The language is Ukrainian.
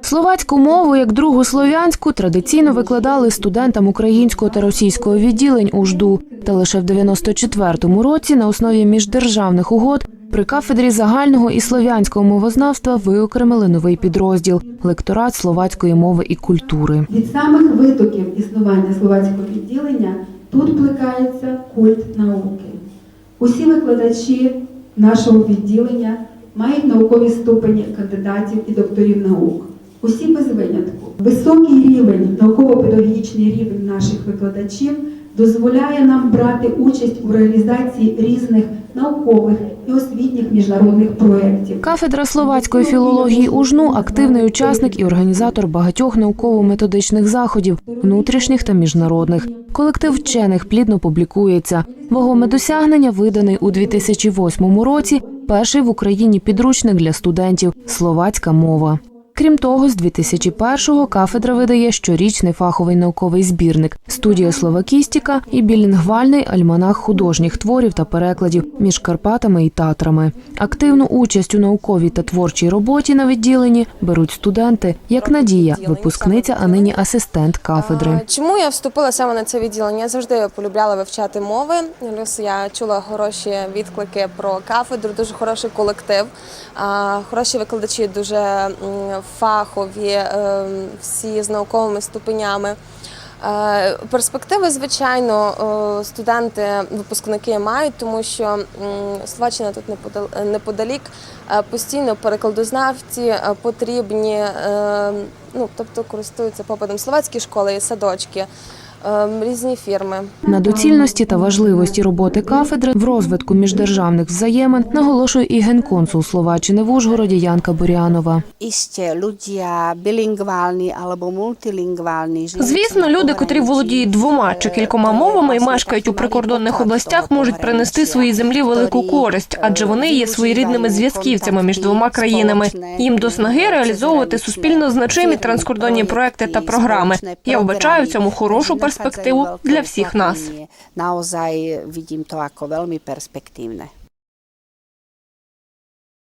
Словацьку мову як другу слов'янську традиційно викладали студентам українського та російського відділень УЖДУ. Та лише в 94-му році на основі міждержавних угод при кафедрі загального і слов'янського мовознавства виокремили новий підрозділ лекторат словацької мови і культури. Від самих витоків існування словацького відділення тут плекається культ науки. Усі викладачі нашого відділення мають наукові ступені кандидатів і докторів наук. Усі без винятку. Високий рівень, науково-педагогічний рівень наших викладачів дозволяє нам брати участь у реалізації різних наукових і освітніх міжнародних проєктів. Кафедра словацької філології УЖНУ активний учасник і організатор багатьох науково-методичних заходів, внутрішніх та міжнародних. Колектив вчених плідно публікується. Вагоме досягнення виданий у 2008 році. Перший в Україні підручник для студентів словацька мова. Крім того, з 2001-го кафедра видає щорічний фаховий науковий збірник студія словакістіка і білінгвальний альманах художніх творів та перекладів між Карпатами і Татрами. Активну участь у науковій та творчій роботі на відділенні беруть студенти, як Надія, випускниця, а нині асистент кафедри. Чому я вступила саме на це відділення? Я завжди полюбляла вивчати мови. Я чула хороші відклики про кафедру, дуже хороший колектив, хороші викладачі, дуже фахові, е, всі з науковими ступенями. Е, Перспективи, звичайно, е, студенти, випускники мають, тому що Словаччина тут неподал- неподалік, постійно перекладознавці потрібні, ну тобто користуються попитом. Словацькі школи і садочки, різні фірми. На доцільності та важливості роботи кафедри в розвитку міждержавних взаємин наголошує і генконсул Словаччини в Ужгороді Янка Бурянова. Звісно, люди, котрі володіють двома чи кількома мовами і мешкають у прикордонних областях, можуть принести своїй землі велику користь, адже вони є своєрідними зв'язківцями між двома країнами. Їм до снаги реалізовувати суспільно значимі транскордонні проекти та програми. Я вбачаю в цьому хорошу перспективу perspektívu dla všich nás. Naozaj vidím to jako veľmi perspektívne.